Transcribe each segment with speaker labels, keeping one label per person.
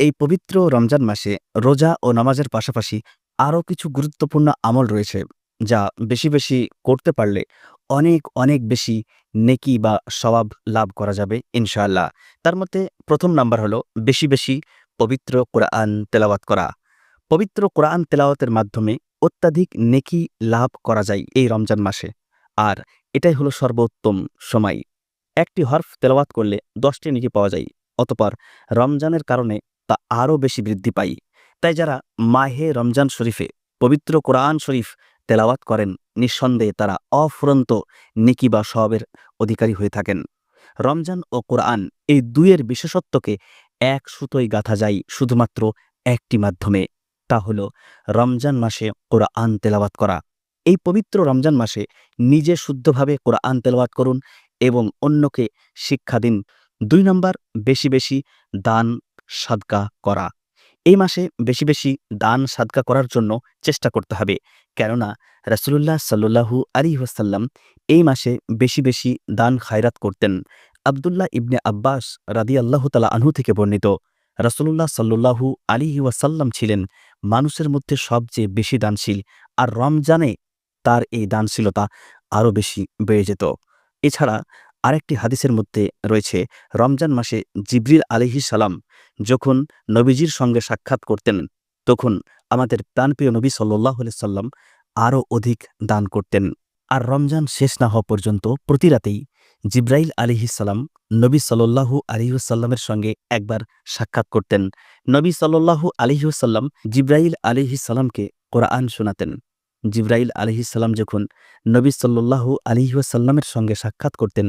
Speaker 1: এই পবিত্র রমজান মাসে রোজা ও নামাজের পাশাপাশি আরও কিছু গুরুত্বপূর্ণ আমল রয়েছে, যা বেশি বেশি করতে পারলে অনেক অনেক বেশি নেকি বা স্বভাব লাভ করা যাবে, ইনশাআল্লাহ। তার মধ্যে প্রথম নাম্বার হলো বেশি বেশি পবিত্র কোরআন তেলাওয়াত করা। পবিত্র কোরআন তেলাওয়াতের মাধ্যমে অত্যাধিক নেকি লাভ করা যায় এই রমজান মাসে। আর এটাই হলো সর্বোত্তম সময়। একটি হরফ তেলাওয়াত করলে দশটি নেকি পাওয়া যায়, অতপর রমজানের কারণে তা আরও বেশি বৃদ্ধি পাই তাই যারা মাহে রমজান শরীফে পবিত্র কোরআন শরীফ তেলাওয়াত করেন, নিঃসন্দেহে তারা অফুরন্ত নেকি বা সবের অধিকারী হয়ে থাকেন। রমজান ও কোরআন এই দুইয়ের বিশেষত্বকে এক সুতোয় গাঁথা যায় শুধুমাত্র একটি মাধ্যমে, তা হল রমজান মাসে কোরআন তেলাওয়াত করা। এই পবিত্র রমজান মাসে নিজে শুদ্ধভাবে কোরআন তেলাওয়াত করুন এবং অন্যকে শিক্ষা দিন। দুই নম্বর, বেশি বেশি দান সাদকা করা। এই মাসে বেশি বেশি দান সাদকা করার জন্য চেষ্টা করতে হবে। কেননা, রাসুলুল্লাহ সাল্লু আলী ওয়াসাল্লাম এই মাসে বেশি বেশি দান খায়রাত করতেন। আবদুল্লাহ ইবনে আব্বাস রাদি আল্লাহ তালা আনহু থেকে বর্ণিত, রাসুলুল্লাহ সাল্লু আলী ওয়াসাল্লাম ছিলেন মানুষের মধ্যে সবচেয়ে বেশি দানশীল আর রমজানে তার এই দানশীলতা আরও বেশি বেড়ে যেত। এছাড়া আরেকটি হাদিসের মধ্যে রয়েছে, রমজান মাসে জিবরিল আলিহি সালাম যখন নবীজির সঙ্গে সাক্ষাৎ করতেন, তখন আমাদের প্রাণপ্রিয় নবী সাল্লাহ সাল্লাম আরও অধিক দান করতেন। আর রমজান শেষ না হওয়া পর্যন্ত প্রতি রাতেই জিব্রাইল আলিহিসাল্লাম নবী সাল্লাহু আলিহাসাল্লামের সঙ্গে একবার সাক্ষাৎ করতেন। নবী সাল্লাহু আলিহাসাল্লাম জিব্রাইল আলিহিসাল্লামকে কোরআন শোনাতেন। জিব্রাইল আলিহিসাল্লাম যখন নবী সাল্লাহু আলিহাসাল্লামের সঙ্গে সাক্ষাৎ করতেন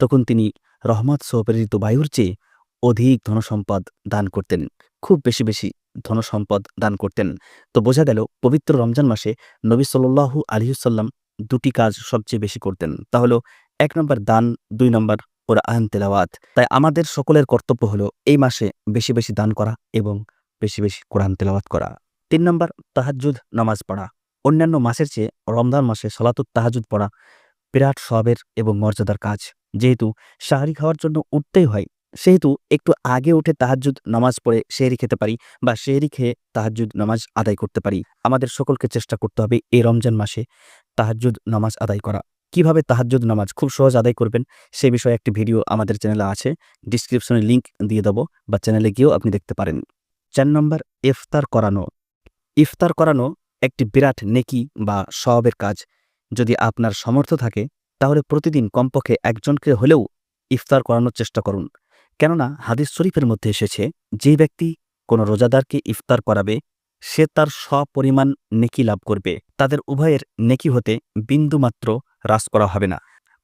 Speaker 1: তখন তিনি রহমত সহপ্রেরিত বায়ুর চেয়ে অধিক ধনসম্পদ দান করতেন। খুব বেশি বেশি ধনসম্পদ দান করতেন। তো বোঝা গেল, পবিত্র রমজান মাসে নবী সাল্লাহু আলিহুসাল্লাম দুটি কাজ সবচেয়ে বেশি করতেন। তা হলো, এক নম্বর দান, দুই নম্বর কোরআন তেলাওয়াত। তাই আমাদের সকলের কর্তব্য হলো এই মাসে বেশি বেশি দান করা এবং বেশি বেশি কোরআন তেলাওয়াত করা। তিন নম্বর তাহাজুদ নামাজ পড়া। অন্যান্য মাসের চেয়ে রমজান মাসে সলাতুত তাহাজুদ পড়া বিরাট সবের এবং মর্যাদার কাজ। যেহেতু শাহরি খাওয়ার জন্য উঠতেই হয়, সেহেতু একটু আগে উঠে তাহাজুদ নামাজ পড়ে শেহরি খেতে পারি বা শেহরি খেয়ে তাহাজুদ নামাজ আদায় করতে পারি। আমাদের সকলকে চেষ্টা করতে হবে এই রমজান মাসে তাহাজুদ নামাজ আদায় করা। কীভাবে তাহাজুদ নামাজ খুব সহজ আদায় করবেন সে বিষয়ে একটি ভিডিও আমাদের চ্যানেলে আছে, ডিসক্রিপশনে লিঙ্ক দিয়ে দেবো বা চ্যানেলে গিয়েও আপনি দেখতে পারেন। চার নম্বর, ইফতার করানো। ইফতার করানো একটি বিরাট নেকি বা সবের কাজ। যদি আপনার সমর্থ থাকে তাহলে প্রতিদিন কমপক্ষে একজনকে হলেও ইফতার করানোর চেষ্টা করুন। কেননা হাদিস শরীফের মধ্যে এসেছে, যে ব্যক্তি কোনো রোজাদারকে ইফতার করাবে, সে তার সপরিমাণ নেকি লাভ করবে। তাদের উভয়ের নেকি হতে বিন্দুমাত্র হ্রাস করা হবে না।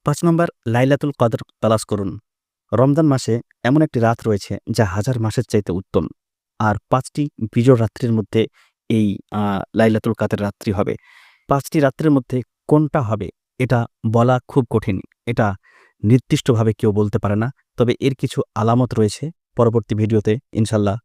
Speaker 1: পাঁচ নম্বর, লাইলাতুল কদর তালাশ করুন। রমজান মাসে এমন একটি রাত রয়েছে যা হাজার মাসের চাইতে উত্তম। আর পাঁচটি বিজয় রাত্রির মধ্যে এই লাইলাতুল কাদের রাত্রি হবে। পাঁচটি রাত্রের মধ্যে কোনটা হবে? এটা বলা খুব কঠিন। এটা নির্দিষ্টভাবে কেউ বলতে পারে না, তবে এর কিছু আলামত রয়েছে। পরবর্তী ভিডিওতে ইনশাল্লাহ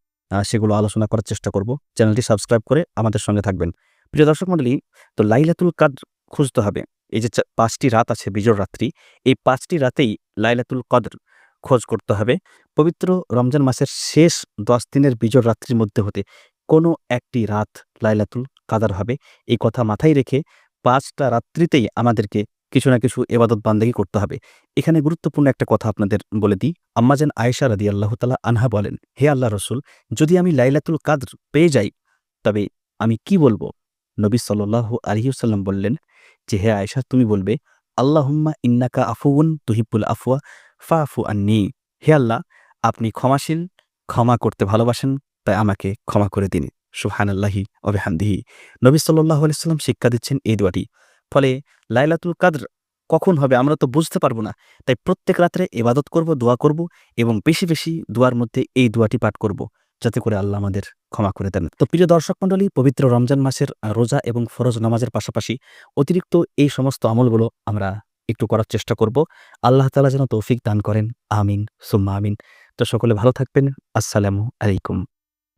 Speaker 1: সেগুলো আলোচনা করার চেষ্টা করব। চ্যানেলটি সাবস্ক্রাইব করে আমাদের সঙ্গে থাকবেন। প্রিয় দর্শক মন্ডলী তো লাইলাতুল কাদ খুঁজতে হবে। এই যে পাঁচটি রাত আছে বিজর রাত্রি, এই পাঁচটি রাতেই লাইলাতুল কদর খোঁজ করতে হবে। পবিত্র রমজান মাসের শেষ দশ দিনের বিজর রাত্রির মধ্যে হতে কোনো একটি রাত লাইলাতুল কাদার হবে। এই কথা মাথায় রেখে পাঁচটা রাত্রিতেই আমাদেরকে কিছু না কিছু এবাদত বান্দাগি করতে হবে। এখানে গুরুত্বপূর্ণ একটা কথা আপনাদের বলে দিই। আম্মাজান আয়েশা রাদি আল্লাহ তালা আনহা বলেন, হে আল্লাহ রসুল, যদি আমি লাইলাতুল কাদর পেয়ে যাই, তবে আমি কি বলব? নবী সাল্লাহ আলহিউসাল্লাম বললেন, যে হে আয়েশা, তুমি বলবে, আল্লাহুম্মা ইন্নাকা আফুউন তুহিবুল আফুয়া ফা আফু আন্নি। হে আল্লাহ, আপনি ক্ষমাশীল, ক্ষমা করতে ভালোবাসেন, তাই আমাকে ক্ষমা করে দিন সুহান আল্লাহি অবেহান্দিহি নবী সাল্লাহ আলাইসাল্লাম শিক্ষা দিচ্ছেন এই দোয়াটি। ফলে লাইলাতুল কাদর কখন হবে আমরা তো বুঝতে পারব না। তাই প্রত্যেক রাত্রে এবাদত করব, দোয়া করব এবং বেশি বেশি দোয়ার মধ্যে এই দোয়াটি পাঠ করব। যাতে করে আল্লাহ আমাদের ক্ষমা করে দেন। তো প্রিয় দর্শক মণ্ডলী, পবিত্র রমজান মাসের রোজা এবং ফরজ নামাজের পাশাপাশি অতিরিক্ত এই সমস্ত আমলগুলো আমরা একটু করার চেষ্টা করব। আল্লাহ তালা যেন তৌফিক দান করেন। আমিন। সুম্মা আমিন। তো সকলে ভালো থাকবেন। আসসালামু আলাইকুম।